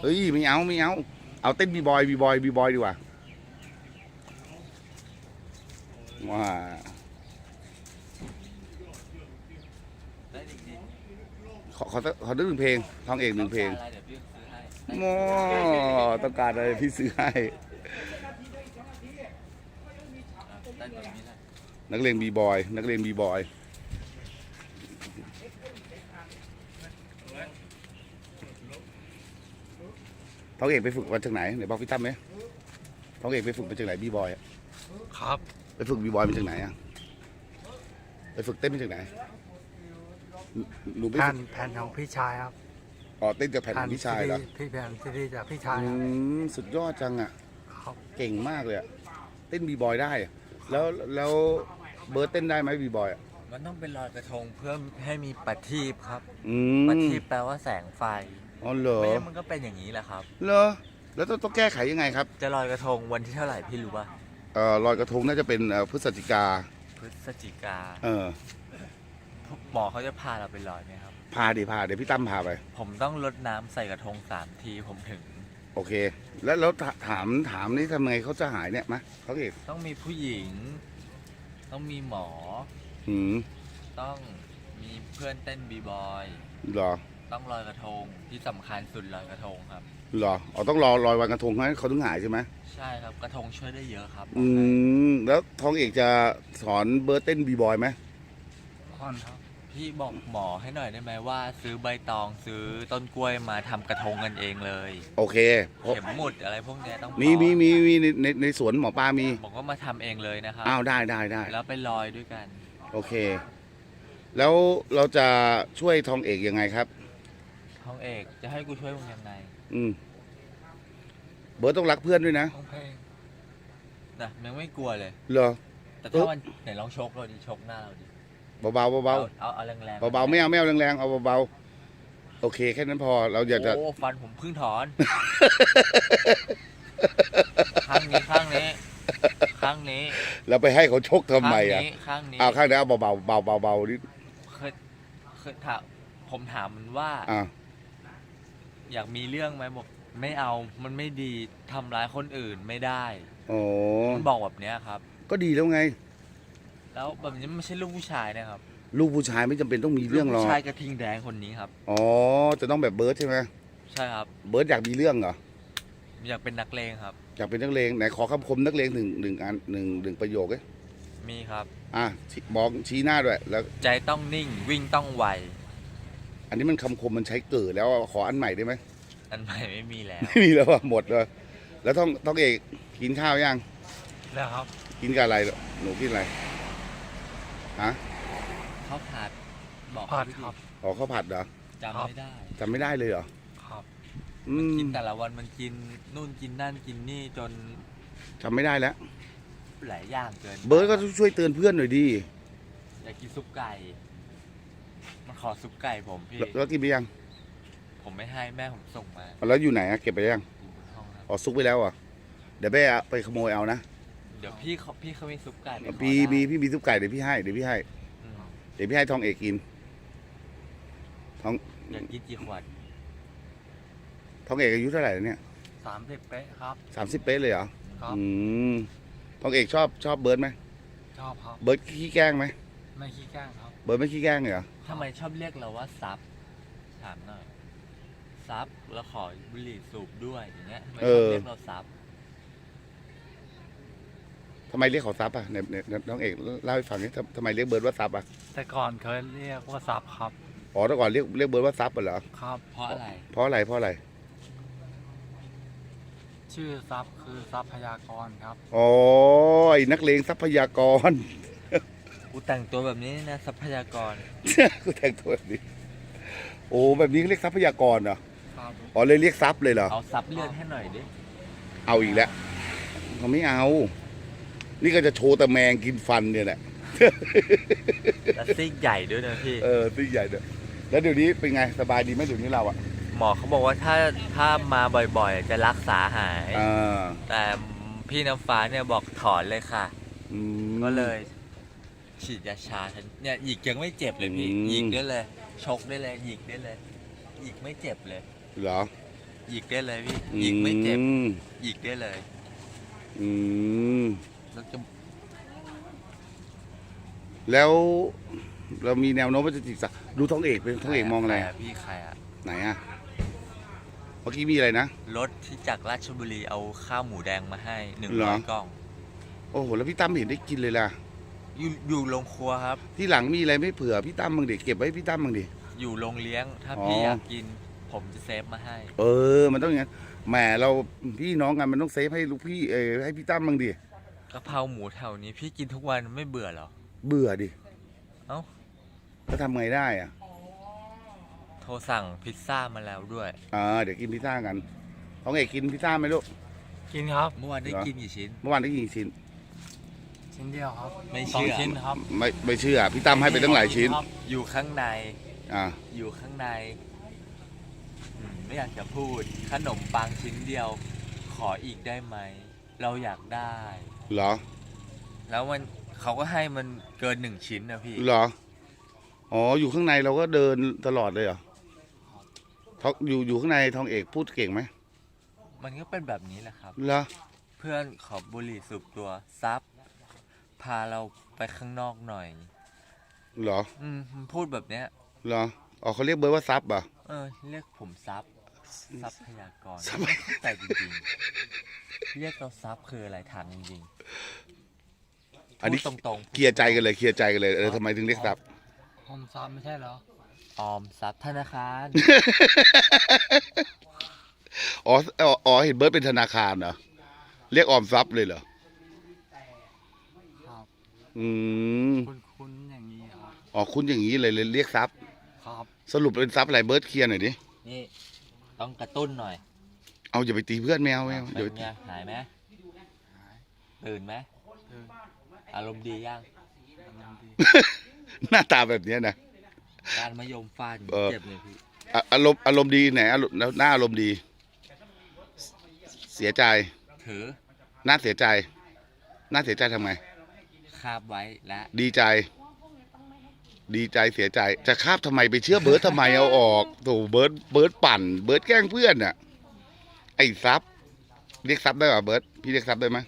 เฮ้ยไม่เอาไม่เอาเอาเต้นบีบอยบีบอยบีบอยดีกว่าว้าขอขอขอหนึ่งเพลงทองเอกหนึ่งเพลงอะไรเดี๋ยวพี่ซื้อให้โมต้องการอะไรพี่ซื้อให้นักเลงบีบอยนักเลงบีบอย ทองเอกไปฝึกมาจากไหนไหนบอกพี่ตั้มไหมทองเอกไปฝึกมาจากไหนบีบอยอะครับ ไปฝึกบีบอยมาจากไหนอะไปฝึกเต้นมาจากไหนหนูหนูไปแผ่ฝึนกแผ่นของพี่ชายครับอ๋อเต้นจากแผ่นของพี่ชายเหรอพี่แผ่นซีดีจากพี่ชายอืครับมสุดยอดจังอะ ครับเก่งมากเลยอะเต้นบีบอยได้อะแล้วแล้วเบิร์ดเต้นได้ไหมบีบอยอะมันต้องเป็นลอยกระทงเพื่อให้มีประทีปครับ อืประมทีปแปลว่าแสงไฟ อ๋อเหรอไม่งั้นมันก็เป็นอย่างนี้แหละครับ เหรอแล้วต้องต้องแก้ไขยังไงครับจะลอยกระทงวันที่เท่าไหร่พี่รู้ป่ะเอ่อลอยกระทงน่าจะเป็นเอ่อพฤศจิกาพฤศจิกาเออหมอเขาจะพาเราไปลอยไหมครับ พาดิพาเดี๋ยวพี่ตั้มพาไป ผมต้องลดน้ำใส่กระทงสามทีผมถึง โอเค แล้วแล้วถถามถามนี่ทำไงเขาจะหายเนี่ยมะเขาเอกต้องมีผู้หญิง ต้องมีหมอ หืมต้องมีเพื่อนเต้นบีบอยเหรอ ต้องลอยกระทงที่สำคัญสุดลอยกระทงครับ เหรออ๋อต้องรอลอยวันกระทงให้เขาถึงหายใช่ไหมใช่ครับกระทงช่วยได้เยอะครับอืมแล้วทองเอกจะสอนเบิร์ดเต้นบีบอยไหมค่อนครับพี่บอกหมอให้หน่อยได้ไหมว่า ซื้อใบตองซื้อต้นกล้วยมาทำกระทงกันเองเลยโอเคเพราะเข็มหมุดอะไรพวกเนี้ยต้องมีพอมีมีมีในในในสวนหมอปลามีบอกว่ามาทำเองเลยนะครับอ้าวได้ได้ได้แล้วไปลอยด้วยกัน โอเค แล้วเราจะช่วยทองเอกยังไงครับ ทองเอกจะให้กูช่วยมึงยังไงอืมเบิร์ดต้องรักเพื่อนด้วยนะของเพลงนะมึงไม่กลัวเลย เหรอ แต่เอ้ถ้ายวันไหนลองชกเราดิชกหน้าเราดิเบาๆเบาเอาเอาแรงแรงๆเบาๆไม่เอาไม่เอาแรงๆเอาเบาๆโอเคแค่นั้นพอเราอยากจะ โอ้ฟันผมเพิ่งถอน ข้างนี้ข้างนี้ ข้างนี้เราไปให้เขาชกทำไมอะข้างนี้ข้างนี้เอาข้างเดียวเอาเบาๆเบาๆเบาๆนิดเคยเคยถามผมถามมันว่า อะ อยากมีเรื่องไหมบอกไม่เอามันไม่ดีทำร้ายคนอื่นไม่ได้โอ้มันบอกแบบเนี้ยครับ ก็ดีแล้วไง แล้วแบบนี้ไม่ใช่ลูกผู้ชายนะครับลูกผู้ชายไม่จำเป็นต้องมีเรื่องหรลูอกกผู้ชายกระทิงแดงคนนี้ครับ อ๋อจะต้องแบบเบิร์ดใช่ไหมใช่ครับ เบิร์ดอยากมีเรื่องเหรออยากเป็นนักเลงครับ อยากเป็นนักเลงไหนขอคำคมนักเลงหนึ่งหนึ่งอันหนึ่งหนึ่งประโยคเอ้ยมีครับ อะชี้บอกชี้หน้าด้วยแล้วใจต้องนิ่งวิ่งต้องไว อันนี้มันคำคมมันใช้เกิดแล้วอะขออันใหม่ได้ไหมอันใหม่ไม่มีแล้ว ไม่มีแล้วอะหมดเลยแล้วต้องต้องเอกกินข้าวยัง แล้วครับกินกับอะไรหนูกินอะไรฮะข้าวผัดบอกผัดพี่ครับ อ๋อข้าวผัดเหรอจำไม่ได้จำไม่ได้เลยเหรอครับ อืมกินแต่ละวันมันกินนู่นกินนั่นกินนี่จนจำไม่ได้แล้ว หลายอย่างเกินเบิร์ดก็ช่วยเตือนเพื่อนหน่อยดีอยากกินซุปไก่ มันขอซุปไก่ผมพี่ แล้วแล้วกินไปยังผมไม่ให้แม่ผมส่งมาแล้วอยู่ไหนอะเก็บไปยังอยู่บนห้องครับ อ๋อซุกไปแล้วเหรอะเดี๋ยวไปเอาไปขโมยเอานะเดี๋ยวพี่เขาพี่เขามีซุปไก่ไปขอพี่ได้มีพี่มีซุปไก่เดี๋ยวพี่ให้เดี๋ยวพี่ให้อืมเดี๋ยวพี่ให้ทองเอกกินอยากกินกี่ขวดทองเอกอายุเท่าไหร่แล้วเนี่ยสามสิบเป๊ะครับสามสิบเป๊ะเลยเหรอครับ อืมทองเอกชอบชอบเบิร์ดไหมชอบครับ เบิร์ดขี้แกล้งไหม ไม่ขี้แกล้งครับเบิร์ดไม่ขี้แกล้งเลยเหรอทำไมชอบเรียกเราว่าซับถามหน่อยซับแล้วขอบุหรี่สูบด้วยอย่างเงี้ยทำไมชอบเรียกเราซับทำไมเรียกเขาซับอะเนี่ยเนี่ยน้องเอกเล่าให้ฟังนี่ทำทำไมเรียกเบิร์ดว่าซับอะแต่ก่อนเคยเรียกว่าซับครับอ๋อแต่ก่อนเรียกเรียกเบิร์ดว่าซับอะเหรอครับ เพราะอะไร เพราะอะไรเพราะอะไร ชื่อซับคือทรัพยากรครับ อ๋อไอ้นักเลงทรัพยากร กูแต่งตัวแบบนี้นะทรัพยากรกูแต่งตัวแบบนี้ โอ้แบบนี้เขาเรียกทรัพยากรเหรอครับอ๋อเลยเรียกทรัพย์เลยเหรอเอาซับเลือดให้หน่อยดิเอาอีกแล้วเขาไม่เอา นี่ก็จะโชว์แต่แมงกินฟันเนี่ยแหละแล้วซิกใหญ่ด้วยนะพี่ เออตีใหญ่เด้อแล้วเดี๋ยวนี้เป็นไงสบายดีไหมเดี๋ยวนี้เราอะหมอเขาบอกว่าถ้าถ้ามาบ่อยๆ จะรักษาหาย อ่าแต่พี่น้ำฟ้าเนี่ยบอกถอนเลยค่ะ อืม ก็เลย ฉีดยาชาฉันเนี่ยหยิกยังไม่เจ็บเลยพี่อืม หยิกได้เลยชกได้เลยหยิกได้เลยหยิกไม่เจ็บเลยเหรอหยิกได้เลยพี่หยิกไม่เจ็บอืมหยิกได้เลยอืมแล้วจะแล้วเรามีแนวโน้มว่าจะจีบสาวดูท้องเอกเป็นท้องเอกมองอะไร ใคอะพี่ใครอะไหนอะเมื่อกี้มีอะไรนะ รถที่จากราชบุรีเอาข้าวหมูแดงมาให้หนึ่งเหรร้ออ ยกล่อง โอ้โหแล้วพี่ตั้มไม่เห็นได้กินเลยล่ะ อยู่อยู่โรงครัวครับ ที่หลังมีอะไรไม่เผื่อพี่ตั้มบ้างดิเก็บไว้ให้พี่ตั้มบ้างดิอยู่โรงเลี้ยง ถ้าอ๋อพี่อยากกิน ผมจะเซฟมาให้ เออ มันต้องอย่างนั้นแหมเราพี่น้องกันมันต้องเซฟให้ลูกพี่เออให้พี่ตั้มบ้างดิกะเพราหมูแถวนี้พี่กินทุกวันไม่เบื่อเหรอ เบื่อดิเอ้า ก็ทำไงได้อะโทรสั่งพิซซ่ามาแล้วด้วย อ่าเดี๋ยวกินพิซซ่ากันท้องเอกกินพิซซ่าไหมลูก กินครับ เมื่อวานได้เหรอ กินกี่ชิ้น เมื่อวานได้กินกี่ชิ้น ชิ้นเดียวครับไม่สองเชื่อ ชิ้นครับไม่ไม่เชื่อพี่ตั้มให้ไปตั้งหลายชิ้นครับอยู่ข้างใน อ่าอยู่ข้างในอืมไม่อยากจะพูด ขนมปังชิ้นเดียว ขออีกได้ไหม เราอยากได้ เหรอแล้วมันเขาก็ให้มันเกินหนึ่งชิ้นนะพี่ เหรออ๋ออยู่ข้างในเราก็เดินตลอดเลยเหรอท้องอยู่อยู่ข้างในทองเอกพูดเก่งไหมมันก็เป็นแบบนี้แหละครับ เหรอเพื่อนขอบุหรี่สูบตัวซับ พาเราไปข้างนอกหน่อย เหรอ อืมมันพูดแบบเนี้ย เหรอ อ๋อเขาเรียกเบิร์ดว่าซับอะ เออ เรียกผมซับทรัพยากรทรัพไม่เข้าใจจริงๆ เรียกเราซับคืออะไรถามจริงๆอันนี้พูดตรงๆเคลียร์ใจกันเลยเคลียร์ใจกันเลยเออทำไมถึงเรียกซับหอมซับไม่ใช่เหรอ ออมทรัพย์ธนาคารอ๋ออ๋ออ๋อ เห็นเบิร์ดเป็นธนาคารเหรอ เรียกออมทรัพย์เลยเหรอครับ อืมคุณคุณอย่างนี้ครับอ๋อคุณอย่างนี้เลยเลยเรียกทรัพย์ครับ สรุปเป็นทรัพย์อะไรเบิร์ดเคลียร์หน่อยดินี่ต้องกระตุ้นหน่อยเอาอย่าไปตีเพื่อนแมวแมวอย่าเป็ไปนไงหายไหมหายตื่นไหมเดินอารมณ์ดียังอารมณ์ดีหน้าตาแบบเนี้ยนะการมายมฟาดเออเจ็บเลยพี่อะอารมณ์อารมณ์ดีไหนอารมณ์แล้วหน้าอารมณ์ดี เสียใจถือหน้าเสียใจ หน้าเสียใจทำไง คาบไว้และดีใจ ดีใจเสียใจ จะคาบทำไมไปเชื่อเบิร์ดทำไมเอาออกโถเบิร์ดเบิร์ดปั่น เบิร์ดแกล้งเพื่อนน่ะ ไอ้ซับเรียกซับได้ป่ะเบิร์ดพี่เรียกซับได้ไหม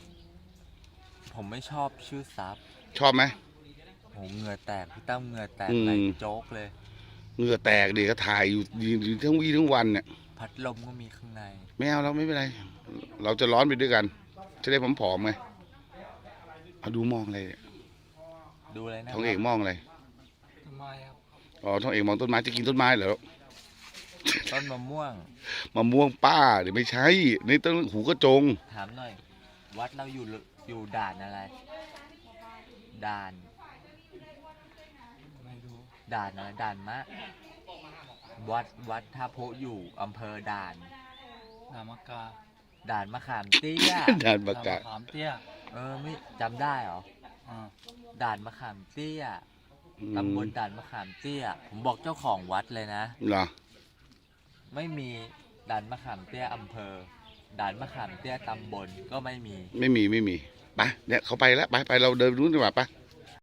ผมไม่ชอบชื่อซับชอบไหมโหเหงื่อแตกพี่ตั้มเหงื่อแตกอืม ไหลโจ๊กเลย เหงื่อแตกดิก็ถ่ายอยู่ยืนอยู่ทั้งวี่ทั้งวันเนี่ยพัดลมก็มีข้างใน ไม่เอาแล้วไม่เป็นไร เราจะร้อนไปด้วยกัน จะได้ผอมๆไง เอาดูมองอะไรเนี่ยดูเลยนะทองเอกมองอะไรทำไมครับอ๋อทองเอกมองต้นไม้จะกินต้นไม้เหรอต้นมะม่วงมะม่วงป้าเดี๋ยวไม่ใช่นี่ต้นหูกระจง ถามหน่อย วัดเราอยู่หรืออยู่ด่านอะไร ด่านไม่รู้ด่านอะไรด่านมะ วัดวัดท่าโพอยู่อำเภอด่านนามกาด่านมะขามเตี้ยด่านประกาศนมขามเตี้ย เออไม่จำได้เหรออ่าด่านมะขามเตี้ยอืมตำบลด่านมะขามเตี้ย ผมบอกเจ้าของวัดเลยนะ เหรอไม่มีด่านมะขามเตี้ยอำเภอด่านมะขามเตี้ยตำบลก็ไม่มี ไม่มีไม่มีไปเนี่ยเขาไปแล้วไปไปเราเดินนู้นดีกว่าไปะ